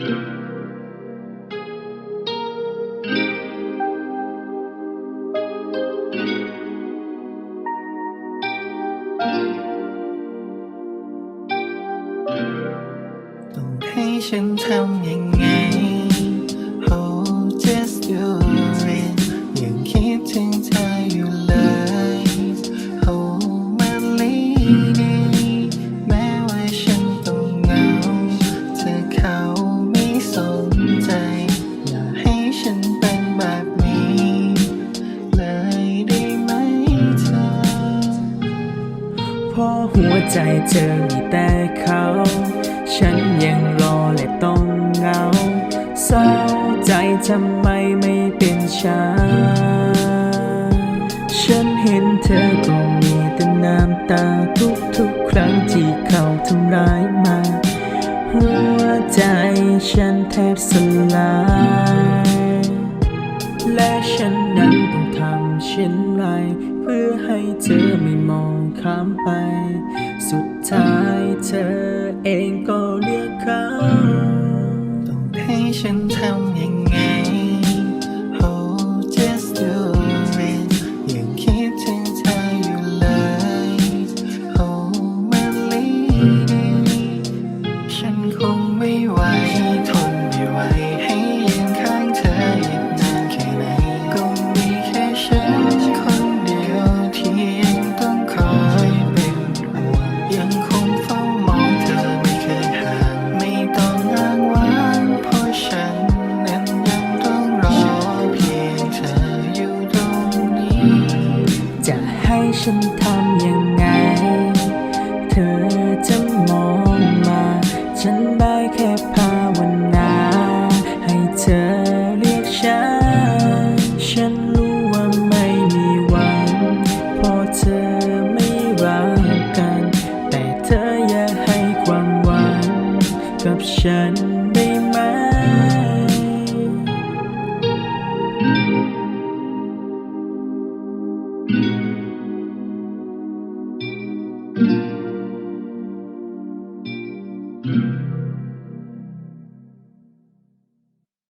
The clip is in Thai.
ให้ฉัน หัวใจเธอมีแต่เขา ฉันยังรอและต้องเหงาเศร้าใจทำไมไม่เป็นฉัน ฉันเห็นเธอก็มีแต่น้ำตาทุกทุกครั้งที่เขาทำร้ายมา หัวใจฉันแทบสลาย และฉันนั้นต้องทำเช่นไร พื่อให้เธอไม่มองข้ามไป สุดท้ายเธอเองก็เลือกเขาต้องให้ฉันทำยังไง Oh just do it ยังคิดถึงเธออยู่เลย Oh my ฉันทำยังไง เธอจะมองมา ฉันได้แค่ภาวนา ให้เธอเรียกฉัน ฉันรู้ว่าไม่มีวันเพราะเธอไม่รักกัน แต่เธออย่าให้ความหวังกับฉัน